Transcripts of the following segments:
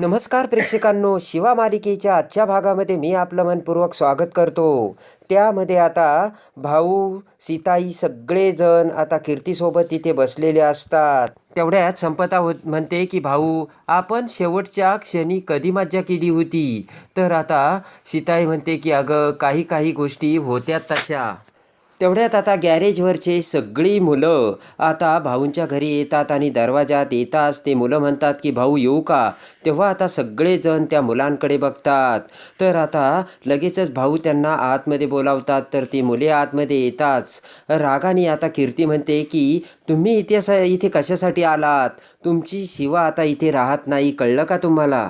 नमस्कार प्रेक्षकांनो शिवा मालिकेच्या आजच्या भागामध्ये मी आपलं मनपूर्वक स्वागत करतो. त्यामध्ये आता भाऊ सीताई सगळेजण आता कीर्तीसोबत तिथे बसलेले असतात. तेवढ्यात संपता होत म्हणते की भाऊ आपण शेवटच्या क्षणी कधी मज्जा केली होती? तर आता सीताई म्हणते की अगं काही काही गोष्टी होत्या तशा. तेवढ्यात आता गॅरेजवरचे सगळी मुलं आता भाऊंच्या घरी येतात आणि दरवाजात येताच ते मुलं म्हणतात की भाऊ येऊ का? तेव्हा आता सगळेजण त्या मुलांकडे बघतात. तर आता लगेचच भाऊ त्यांना आतमध्ये बोलावतात तर ती मुले आतमध्ये येताच. रागाने आता कीर्ती म्हणते की तुम्ही इथे असं इथे कशासाठी आलात? तुमची शिवा आता इथे राहत नाही कळलं का तुम्हाला?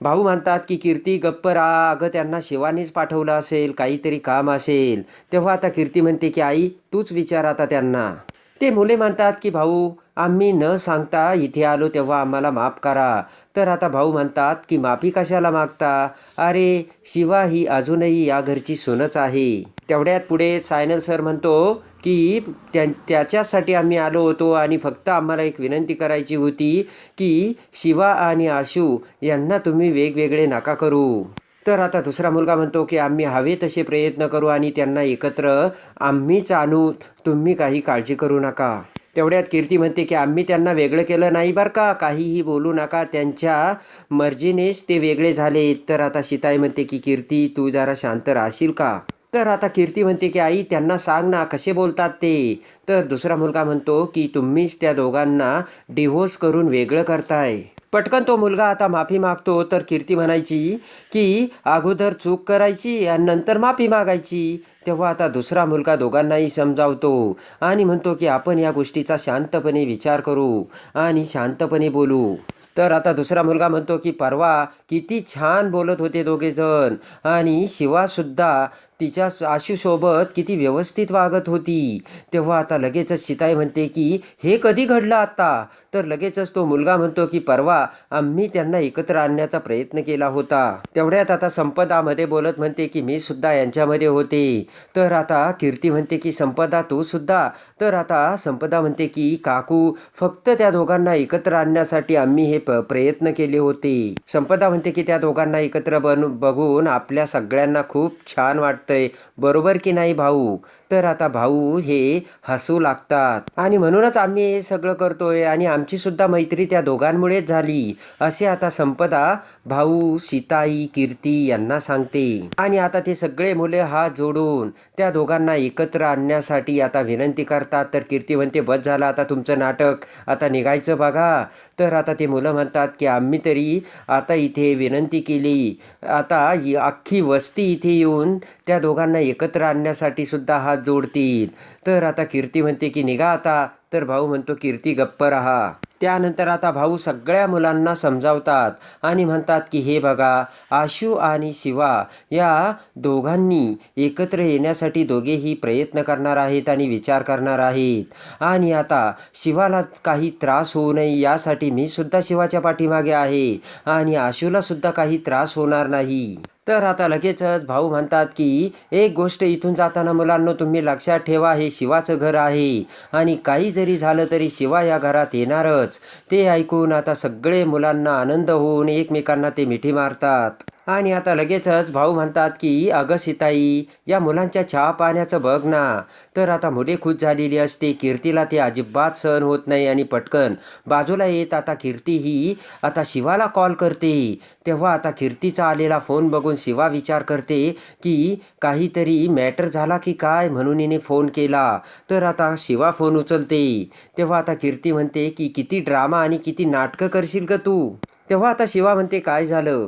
भाऊ म्हणतात की कीर्ती गप्प राहा. अगं त्यांना शिवानीच पाठवलं असेल. काहीतरी काम असेल. तेव्हा आता कीर्ती म्हणते की आई तूच विचार आता त्यांना. ते मुले म्हणतात की भाऊ आम्ही न सांगता इथे आलो तेव्हा आम्हाला माफ करा. तर आता भाऊ म्हणतात की माफी कशाला मागता? अरे शिवा ही अजूनही या घरची सोनच आहे. तेवढ्यात पुढे सायनल सर म्हणतो की त्या त्याच्यासाठी आम्ही आलो होतो आणि फक्त आम्हाला एक विनंती करायची होती की शिवा आणि आशू यांना तुम्ही वेगवेगळे नका करू. तर आता दुसरा मुलगा म्हणतो की आम्ही हवे तसे प्रयत्न करू आणि त्यांना एकत्र आम्हीच आणू. तुम्ही काही काळजी करू नका. तेवढ्यात कीर्ती म्हणते की आम्ही त्यांना वेगळं केलं नाही बरं का. काहीही बोलू नका. त्यांच्या मर्जीनेच ते वेगळे झाले. तर आता सीताई म्हणते की कीर्ती तू जरा शांत राहशील का? तर आता कीर्ती म्हणते की आई त्यांना सांग ना कसे बोलतात ते. तर दुसरा मुलगा म्हणतो की तुम्हीच त्या दोघांना डिव्होर्स करून वेगळं करताय. पटकन तो मुलगा आता माफी मागतो तर कीर्ती म्हणायची की अगोदर चूक करायची आणि नंतर माफी मागायची. तेव्हा आता दुसरा मुलगा दोघांनाही समजावतो आणि म्हणतो की आपण या गोष्टीचा शांतपणे विचार करू आणि शांतपणे बोलू. तर आता दुसरा मुलगा म्हणतो की परवा किती छान बोलत होते दोघेजण आणि शिवासुद्धा तिच्या आशूसोबत किती व्यवस्थित वागत होती. तेव्हा आता लगेचच सीताई म्हणते की हे कधी घडलं आता तर लगेचच तो मुलगा म्हणतो की परवा आम्ही त्यांना एकत्र आणण्याचा प्रयत्न केला होता. तेवढ्यात आता संपदामध्ये बोलत म्हणते की मी सुद्धा यांच्यामध्ये होते. तर आता कीर्ती म्हणते की संपदा तू सुद्धा. तर आता संपदा म्हणते की काकू फक्त त्या दोघांना एकत्र आणण्यासाठी आम्ही हे प प्रयत्न केले होते. संपदा म्हणते की त्या दोघांना एकत्र बन बघून आपल्या सगळ्यांना खूप छान लागतंय बरोबर की नाही भाऊ? तर आता भाऊ हे हसू लागतात. आणि म्हणूनच आम्ही हे सगळं करतोय आणि आमची सुद्धा मैत्री त्या दोघांमुळेच झाली. असे आता संपदा भाऊ सीताई कीर्ती यांना सांगते. आणि आता ते सगळे मुले हात जोडून त्या दोघांना एकत्र आणण्यासाठी आता विनंती करतात. तर कीर्ती म्हणते बस झालं आता तुमचं नाटक. आता निघायचं बघा. तर आता ते मुलं म्हणतात की आम्ही तरी आता इथे विनंती केली. आता अख्खी वस्ती इथे येऊन त्या दोघांना एकत्र आणण्यासाठी सुद्धा हात जोडतील. तर आता कीर्ती म्हणते की निघा आता. तर भाऊ म्हणतो कीर्ती गप्प राहा. त्यानंतर आता भाऊ सगळ्या मुलांना समजावतात आणि म्हणतात की हे बघा आशू आणि शिवा या दोघांनी एकत्र येण्यासाठी दोघेही प्रयत्न करणार आहेत आणि विचार करणार आहेत. आणि आता शिवाला काही त्रास होऊ नये यासाठी मी सुद्धा शिवाच्या पाठीमागे आहे आणि आशूला सुद्धा काही त्रास होणार नाही. तर आता लगेचच भाऊ म्हणतात की एक गोष्ट इथून जाताना मुलांना तुम्ही लक्षात ठेवा हे शिवाचं घर आहे. आणि काही जरी झालं तरी शिवा या घरात येणारच. ते ऐकून आता सगळे मुलांना आनंद होऊन एकमेकांना ते मिठी मारतात. आणि आता लगेचच भाऊ म्हणतात की अगं सीताई या मुलांच्या चहा पाण्याचं बघ ना. तर आता मुले खुश झालेली असते. कीर्तीला ते अजिबात सहन होत नाही आणि पटकन बाजूला येत आता कीर्ती ही आता शिवाला कॉल करते. तेव्हा आता कीर्तीचा आलेला फोन बघून शिवा विचार करते की काहीतरी मॅटर झाला की काय? म्हणून हिने फोन केला. तर आता शिवा फोन उचलते. तेव्हा आता कीर्ती म्हणते की किती ड्रामा आणि किती नाटकं करशील ग तू. तेव्हा आता शिवा म्हणते काय झालं?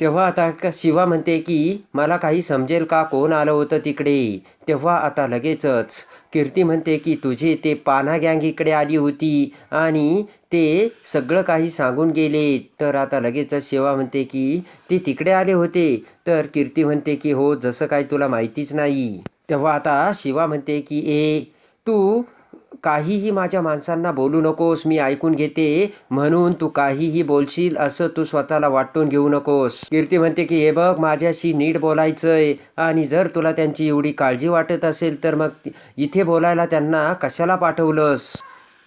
तेव्हा आता शिवा म्हणते की मला काही समजेल का कोण आलं होतं तिकडे? तेव्हा आता लगेचच कीर्ती म्हणते की तुझे ते पाना गँग इकडे आली होती आणि ते सगळं काही सांगून गेले. तर आता लगेचच शिवा म्हणते की ते तिकडे आले होते. तर कीर्ती म्हणते की हो जसं काही तुला माहितीच नाही. तेव्हा आता शिवा म्हणते की ए तू काहीही माझ्या माणसांना बोलू नकोस मी ऐकून घेते. म्हणून तू काहीही बोलशील असं तू स्वतःला वाटून घेऊ नकोस. कीर्ती म्हणते की हे बघ माझ्याशी नीट बोलायचंय. आणि जर तुला त्यांची एवढी काळजी वाटत असेल तर मग इथे बोलायला त्यांना कशाला पाठवलंस?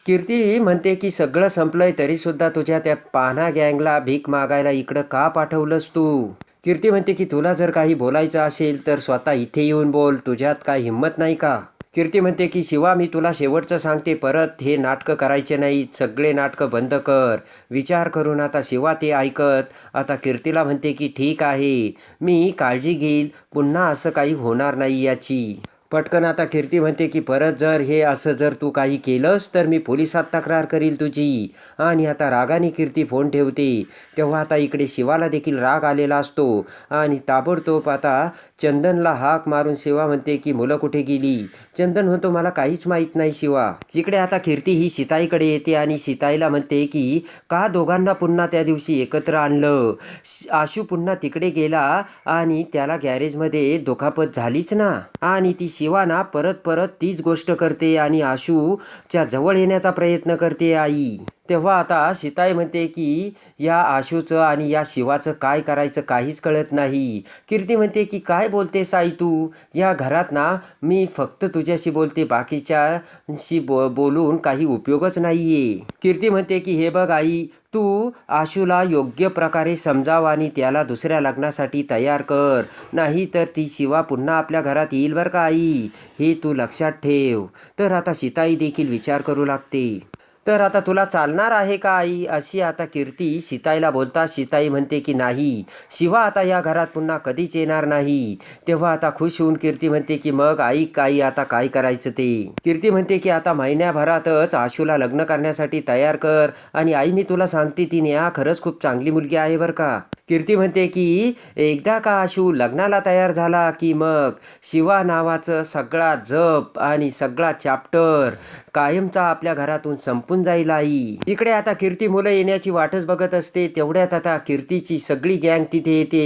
कीर्ती म्हणते की सगळं संपलंय तरीसुद्धा तुझ्या त्या पाना गँगला भीक मागायला इकडं का पाठवलंस तू? कीर्ती म्हणते की तुला जर काही बोलायचं असेल तर स्वतः इथे येऊन बोल. तुझ्यात काय हिंमत नाही का? कीर्ती म्हणते की शिवा मी तुला शेवटचं सांगते परत हे नाटकं करायचे नाहीत सगळे नाटकं बंद कर. विचार करून आता शिवा ते ऐकत. आता कीर्तीला म्हणते की ठीक आहे मी काळजी घेईल. पुन्हा असं काही होणार नाही याची. पटकन आता कीर्ती म्हणते की परत जर हे असं जर तू काही केलंस तर मी पोलिसात तक्रार करील तुझी. आणि आता रागाने कीर्ती फोन ठेवते. तेव्हा आता इकडे शिवाला देखील राग आलेला असतो. आणि ताबडतोब आता चंदनला हाक मारून शिवा म्हणते की मुलं कुठे गेली? चंदन म्हणतो मला काहीच माहीत नाही शिवा. इकडे आता कीर्ती ही सीताईकडे येते आणि सीताईला म्हणते की का दोघांना पुन्हा त्या दिवशी एकत्र आणलं? श- आशू पुन्हा तिकडे गेला आणि त्याला गॅरेजमध्ये दुखापत झालीच ना. आणि ती शिवाना परत परत तीच गोष्ट करते आणि आशूच्या जवळ येण्याचा प्रयत्न करते आई. तेव्हा आता सीताई म्हणते की या आशूचं आणि या शिवाचं काय करायचं काहीच कळत नाही. कीर्ती म्हणते की काय बोलते साई तू? या घरात ना मी फक्त तुझ्याशी बोलते बाकीच्याशी बो बोलून काही उपयोगच नाही आहे कीर्ती म्हणते की हे बघ आई तू आशूला योग्य प्रकारे समजाव आणि त्याला दुसऱ्या लग्नासाठी तयार कर. नाही तर ती शिवा पुन्हा आपल्या घरात येईल बरं का आई? हे तू लक्षात ठेव. तर आता सीताई देखील विचार करू लागते. तर आता तुला चालणार आहे का आई? अशी आता कीर्ती सीताईला बोलता सीताई म्हणते की नाही शिवा आता या घरात पुन्हा कधीच येणार नाही. तेव्हा आता खुश होऊन कीर्ती म्हणते की मग आई काही आता काय करायचं ते? कीर्ती म्हणते की आता महिन्याभरातच आशूला लग्न करण्यासाठी तयार कर आणि आई मी तुला सांगते ती नेहा खरंच खूप चांगली मुलगी आहे बरं का. कीर्ती म्हणते की एकदा का आशू लग्नाला तयार झाला की मग? शिवा नावाचं सगळा जप आणि सगळा चॅप्टर कायमचा आपल्या घरातून संपून जाईल आई इकडे आता कीर्ती मुलं येण्याची वाटच बघत असते. तेवढ्यात आता कीर्तीची सगळी गँग तिथे येते.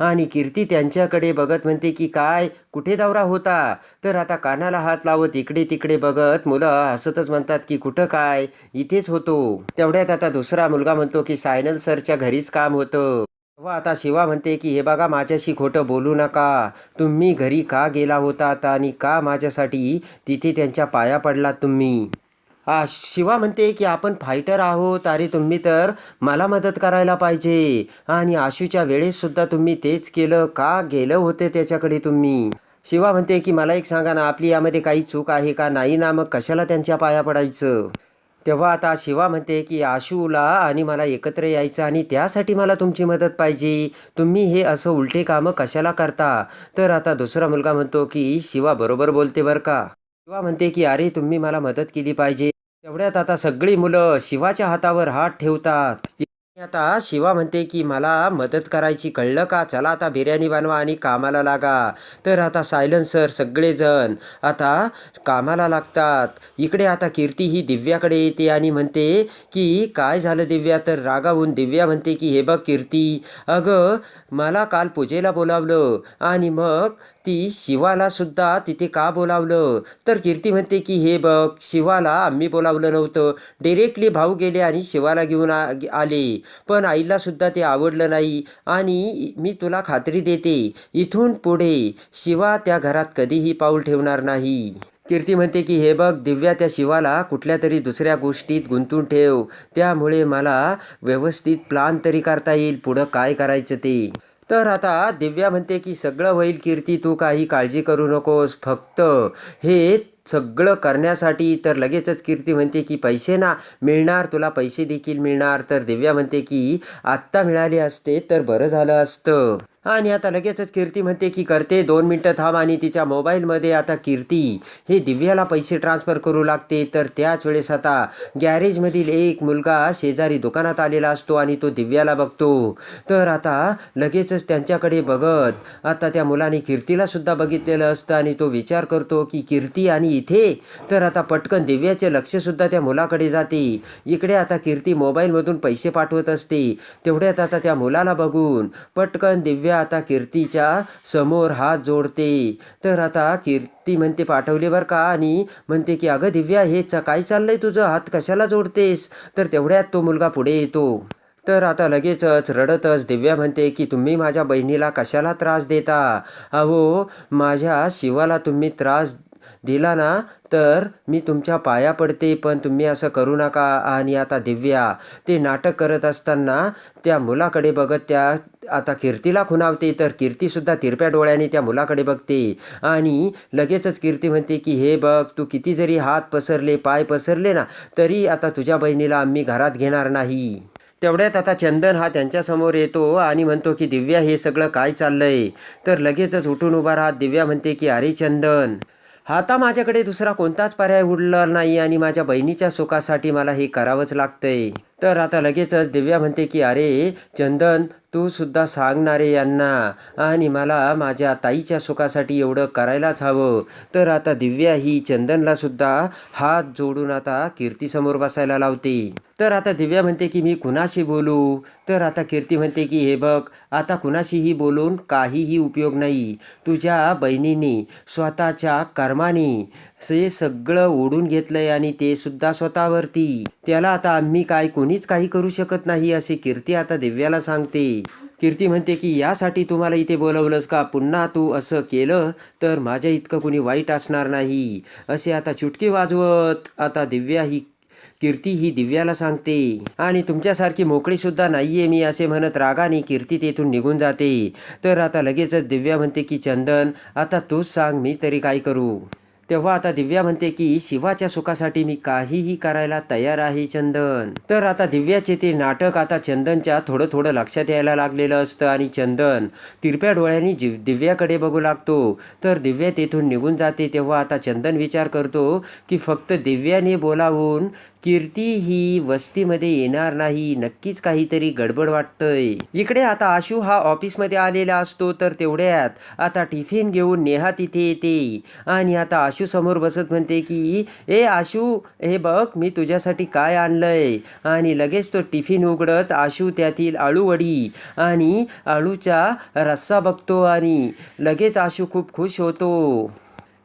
आणि कीर्ती त्यांच्याकडे बघत म्हणते की काय? कुठे दौरा होता? तर आता कानाला हात लावत इकडे तिकडे बघत मुलं हसतच म्हणतात की कुठं काय? इथेच होतो. तेवढ्यात आता दुसरा मुलगा म्हणतो की सायनल सरच्या घरीच काम होतं. तेव्हा आता शिवा म्हणते की हे बघा माझ्याशी खोटं बोलू नका. तुम्ही घरी का गेला होता आता आणि का माझ्यासाठी तिथे त्यांच्या पाया पडलात तुम्ही? शिवा म्हणते की आपण फायटर आहोत. अरे तुम्ही तर मला मदत करायला पाहिजे. आणि आशूच्या वेळेससुद्धा तुम्ही तेच केलं का? गेलं होते त्याच्याकडे तुम्ही. शिवा म्हणते की मला एक सांगा ना आपली यामध्ये काही चूक आहे का? नाही ना मग कशाला त्यांच्या पाया पडायचं? तेव्हा आता शिवा म्हणते की आशूला आणि मला एकत्र यायचं आणि त्यासाठी मला तुमची मदत पाहिजे. तुम्ही हे असं उलटे कामं कशाला करता? तर आता दुसरा मुलगा म्हणतो की शिवा बरोबर बोलते बरं का? शिवा म्हणते की अरे तुम्ही मला मदत केली पाहिजे. तेवढ्यात आता सगळी मुलं शिवाच्या हातावर हात ठेवतात. आता शिवा म्हणते की मला मदत करायची कळलं का? चला आता बिर्याणी बनवा आणि कामाला लागा. तर आता सायलन्सर सगळेजण आता कामाला लागतात. इकडे आता कीर्ती ही दिव्याकडे येते आणि म्हणते की काय झालं दिव्या? तर रागावून दिव्या म्हणते की हे बघ कीर्ती अगं मला काल पूजेला बोलावलं आणि मग ती शिवाला सुद्धा तिथे का बोलावलं? तर कीर्ती म्हणते की हे बघ शिवाला आम्ही बोलावलं नव्हतं. डिरेक्टली भाऊ गेले आणि शिवाला घेऊन आ आले. पण आईला सुद्धा ते आवडलं नाही. आणि मी तुला खात्री देते. इथून पुढे शिवा त्या घरात कधीही पाऊल ठेवणार नाही. कीर्ती म्हणते की हे बघ दिव्या त्या शिवाला कुठल्या तरी दुसऱ्या गोष्टीत गुंतून ठेव. त्यामुळे मला व्यवस्थित प्लान तरी करता येईल. पुढं काय करायचं ते? तर आता दिव्या म्हणते की सगळं होईल कीर्ती तू काही काळजी करू नकोस. फक्त हे सगळं करण्यासाठी तर लगेचच कीर्ती म्हणते की पैसे ना मिळणार तुला पैसे देखील मिळणार. तर दिव्या म्हणते की आत्ता मिळाले असते तर बरं झालं असतं. आणि आता लगेचच कीर्ती म्हणते की करते. दोन मिनटं थांब आणि तिच्या मोबाईलमध्ये आता कीर्ती. हे दिव्याला पैसे ट्रान्सफर करू लागते. तर त्याच वेळेस आता गॅरेजमधील एक मुलगा शेजारी दुकानात आलेला असतो आणि तो दिव्याला बघतो. तर आता लगेचच त्यांच्याकडे बघत आता त्या मुलाने कीर्तीला सुद्धा बघितलेलं असतं आणि तो विचार करतो की कीर्ती आणि इथे? तर आता पटकन दिव्याचे लक्षसुद्धा त्या मुलाकडे जाते. इकडे आता कीर्ती मोबाईलमधून पैसे पाठवत असते. तेवढ्यात आता त्या मुलाला बघून पटकन दिव्या आता कीर्तीच्या समोर हात जोडते. तर आता कीर्ती म्हणते पाठवले बरं का? आणि म्हणते की अगं दिव्या हे च- काय चाललंय तुझं? हात कशाला जोडतेस? तर तेवढ्यात तो मुलगा पुढे येतो. तर आता लगेचच रडतच दिव्या म्हणते की तुम्ही माझ्या बहिणीला कशाला त्रास देता? अहो माझ्या शिवाला तुम्ही त्रास दिला ना तर मी तुमच्या पाया पडते पण तुम्ही असं करू नका. आणि आता दिव्या ते नाटक करत असताना त्या मुलाकडे बघत त्या आता कीर्तीला खुणावते तर कीर्तीसुद्धा तिरप्या डोळ्याने त्या मुलाकडे बघते. आणि लगेचच कीर्ती म्हणते की हे बघ तू किती जरी हात पसरले पाय पसरले ना तरी आता तुझ्या बहिणीला आम्ही घरात घेणार नाही. तेवढ्यात आता चंदन हा त्यांच्यासमोर येतो आणि म्हणतो की दिव्या हे सगळं काय चाललंय? तर लगेचच उठून उभा राहत दिव्या म्हणते की अरे चंदन आता माझ्याकडे दुसरा कोणताच पर्याय उरला नाही आणि माझ्या बहिणीच्या सुखासाठी मला हे करावंच लागतंय. तर आता लगेचच दिव्या म्हणते की अरे चंदन तू सुद्धा सांगणारे यांना आणि मला माझ्या ताईच्या सुखासाठी एवढं करायलाच हवं. तर आता दिव्या ही चंदनला सुद्धा हात जोडून आता कीर्तीसमोर बसायला लावते. तर आता दिव्या म्हणते की मी कुणाशी बोलू? तर आता कीर्ती म्हणते की हे बघ आता कुणाशीही बोलून काहीही उपयोग नाही. तुझ्या बहिणीने स्वतःच्या कर्माने हे सगळं ओढून घेतलंय आणि ते सुद्धा स्वतःवरती. त्याला आता आम्ही काय कोणीच काही करू शकत नाही असे कीर्ती आता दिव्याला सांगते. कीर्ती म्हणते की यासाठी तुम्हाला इथे बोलवलंस का? पुन्हा तू असं केलं तर माझ्या इतकं कुणी वाईट असणार नाही. असे आता चुटके वाजवत आता दिव्या ही कीर्ती ही दिव्याला सांगते. आणि तुमच्यासारखी मोकळीसुद्धा नाही आहे मी असे म्हणत रागाने कीर्ती तेथून निघून जाते. तर आता लगेचच दिव्या म्हणते की चंदन आता तूच सांग मी तरी काय करू. तेव्हा आता दिव्या म्हणते की शिवाच्या सुखासाठी मी काहीही करायला तयार आहे चंदन. तर आता दिव्याचे ते नाटक आता चंदनच्या थोडं थोडं लक्षात यायला लागलेलं असतं आणि चंदन तिरप्या डोळ्यांनी जीव दिव्याकडे बघू लागतो. तर दिव्या तेथून निघून जाते तेव्हा आता चंदन विचार करतो की फक्त दिव्याने बोलावून कीर्ती ही वस्तीमध्ये येणार नाही. नक्कीच काहीतरी गडबड वाटतंय. इकडे आता आशू हा ऑफिसमध्ये आलेला असतो तर तेवढ्यात आता टिफिन घेऊन नेहा तिथे येते. आणि आता आशू समोर बसत म्हणते की ए आशू हे बघ मी तुझ्यासाठी काय आणलंय? आणि लगेच तो टिफिन उघडत आशू त्यातील आळूवडी आणि आळूचा रस्सा बघतो आणि लगेच आशू खूप खुश होतो.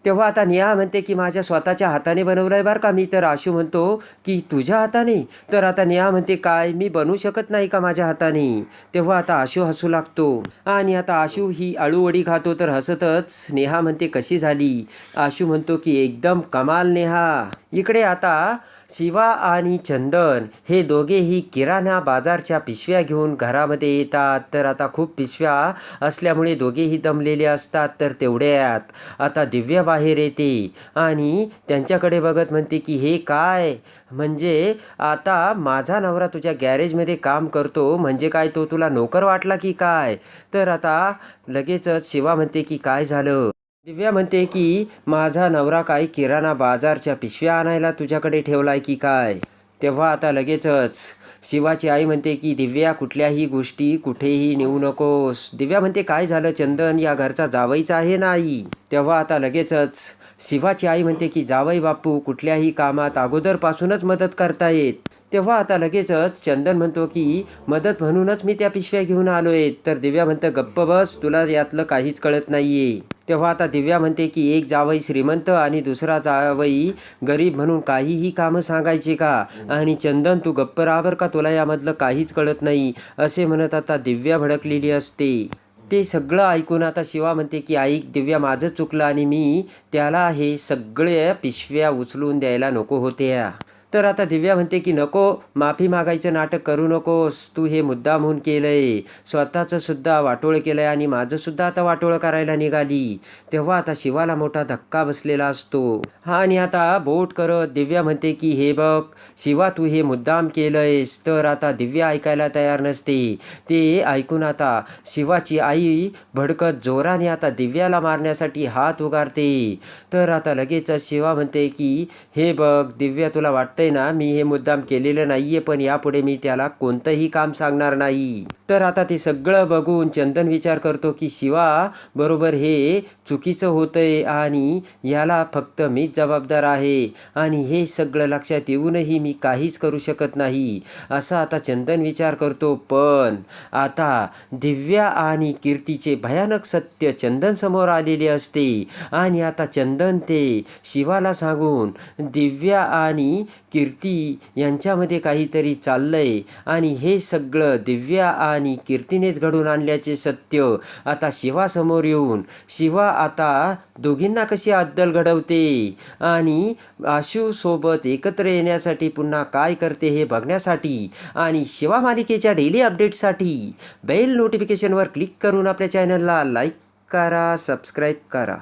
तेव्हा आता नेहा म्हणते की माझ्या स्वतःच्या हाताने बनवलं आहे बरं का. मी तर आशू म्हणतो की तुझ्या हाताने. तर आता नेहा म्हणते काय मी बनवू शकत नाही का माझ्या हाताने? तेव्हा आता आशू हसू लागतो. आणि आता आशू ही आळूवडी खातो तर हसतच. नेहा म्हणते कशी झाली? आशू म्हणतो की एकदम कमाल नेहा. इकडे आता शिवा आणि चंदन हे दोघेही किराणा बाजारच्या पिशव्या घेऊन घरामध्ये येतात. तर आता खूप पिशव्या असल्यामुळे दोघेही दमलेले असतात. तर तेवढ्यात आता दिव्या बाहेर येते. आणि त्यांच्याकडे बघत म्हणते की हे काय? म्हणजे आता माझा नवरा तुझ्या गॅरेजमध्ये काम करतो. म्हणजे काय तो तुला नोकर वाटला की काय? तर आता लगेचच शिवा म्हणते की काय झालं? दिव्या म्हणते की माझा नवरा काही किराणा बाजारच्या पिशव्या आणायला तुझ्याकडे ठेवलाय की काय? तेव्हा आता लगेचच शिवाची आई म्हणते की दिव्या कुठल्याही गोष्टी कुठेही नेऊ नकोस. दिव्या म्हणते काय झालं चंदन? या घरचा जावईचा आहे ना आई? तेव्हा आता लगेचच शिवाची आई म्हणते की जावई बापू कुठल्याही कामात अगोदरपासूनच मदत करतायत तेव्हा आता लगेचच चंदन म्हणतो की मदत म्हणूनच मी त्या पिशव्या घेऊन आलोय. तर दिव्या म्हणतं गप्प बस तुला यातलं काहीच कळत नाहीये. तेव्हा आता दिव्या म्हणते की एक जावई श्रीमंत आणि दुसरा जावई गरीब म्हणून काहीही कामं सांगायचे का? आणि चंदन तू गप्प राबर का? तुला यामधलं काहीच कळत नाही असे म्हणत आता दिव्या भडकलेली असते. ते सगळं ऐकून आता शिवा म्हणते की ऐक दिव्या माझं चुकलं आणि मी त्याला हे सगळे पिशव्या उचलून द्यायला नको होत्या. तर आता दिव्या म्हणते की नको माफी मागायचं नाटक करू नकोस. तू हे मुद्दामहून केलंय. स्वतःचं सुद्धा वाटोळ केलंय आणि माझं सुद्धा आता वाटोळ करायला निघाली. तेव्हा आता शिवाला मोठा धक्का बसलेला असतो. हा आणि आता बोट करत दिव्या म्हणते की हे बघ शिवा तू हे मुद्दाम केलंयस. तर आता दिव्या ऐकायला तयार नसते. ते ऐकून आता शिवाची आई भडकत जोराने आता दिव्याला मारण्यासाठी हात उगारते. तर आता लगेच शिवा म्हणते की हे बघ दिव्या तुला वाटतंय ना मी हे मुद्दाम केलेलं नाहीये पण यापुढे मी त्याला कोणतंही काम सांगणार नाही. तर आता ते सगळं बघून चंदन विचार करतो की शिवा बरोबर हे चुकीचं होतंय आणि याला फक्त मीच जबाबदार आहे आणि हे सगळं लक्षात येऊनही मी काहीच करू शकत नाही. असा आता चंदन विचार करतो. पण आता दिव्या आणि कीर्तीचे भयानक सत्य चंदन समोर आलेले असते आणि आता चंदन ते शिवाला सांगून दिव्या आणि कीर्ती यांच्यामध्ये काहीतरी चाललंय आणि हे सगळं दिव्या आणि कीर्तीनेच घडून आणल्याचे सत्य. आता शिवासमोर येऊन शिवा आता दोघींना कशी अद्दल घडवते? आणि आशूसोबत एकत्र येण्यासाठी पुन्हा काय करते हे बघण्यासाठी आणि शिवा मालिकेच्या डेली अपडेटसाठी बेल नोटिफिकेशनवर क्लिक करून आपल्या चॅनलला लाईक करा सबस्क्राईब करा.